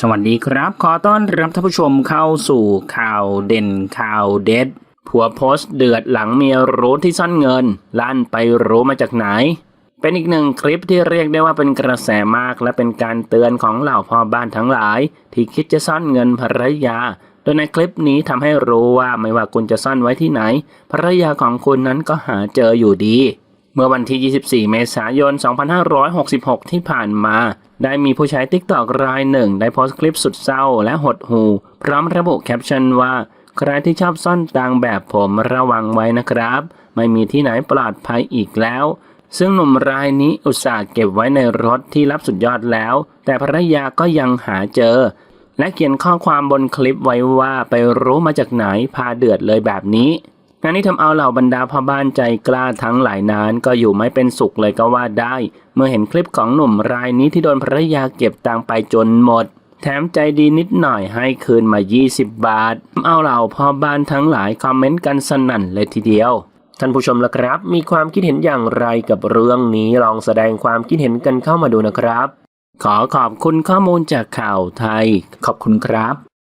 สวัสดีครับ ขอต้อนรับท่านผู้ชมเข้าสู่ข่าวเด่นข่าวเด็ด ผัวโพสต์เดือดหลังเมียรู้ที่ซ่อนเงิน ลั่นไปรู้มาจากไหน เป็นอีกหนึ่งคลิปที่เรียกได้ว่าเป็นกระแสมากและเป็นการเตือนของเหล่าพ่อบ้านทั้งหลาย ที่คิดจะซ่อนเงินภรรยา โดยในคลิปนี้ทำให้รู้ว่าไม่ว่าคุณจะซ่อนไว้ที่ไหนภรรยาของคุณนั้นก็หาเจออยู่ดี เมื่อวันที่ 24 เมษายน 2566 ที่ผ่านมา ได้มีผู้ใช้ติ๊กตอกรายหนึ่ง ได้โพสต์คลิปสุดเศร้าและหดหู่พร้อมระบุแคปชั่นว่า ใครที่ชอบซ่อนตังแบบผมระวังไว้นะครับ ไม่มีที่ไหนปลอดภัยอีกแล้ว ซึ่งหนุ่มรายนี้อุตส่าห์เก็บไว้ในรถที่รับสุดยอดแล้ว แต่ภรรยาก็ยังหาเจอ และเขียนข้อความบนคลิปไว้ว่าไปรู้มาจากไหนพาเดือดเลยแบบนี้ งานนี้ทำเอาเหล่าบรรดาพ่อบ้านใจกล้าทั้งหลายนั้นก็อยู่ไม่เป็นสุขเลยก็ว่าได้ เมื่อเห็นคลิปของหนุ่มรายนี้ที่โดนภรรยาเก็บตังไปจนหมด แถมใจดีนิดหน่อยให้คืนมา 20 บาททำเอาเหล่าพ่อบ้านทั้งหลายคอมเมนต์กันสนั่นเลยทีเดียวท่านผู้ชมละครับ มีความคิดเห็นอย่างไรกับเรื่องนี้ลองแสดงความคิดเห็นกันเข้ามาดูนะครับ ขอขอบคุณข้อมูลจากข่าวไทย ขอบคุณครับ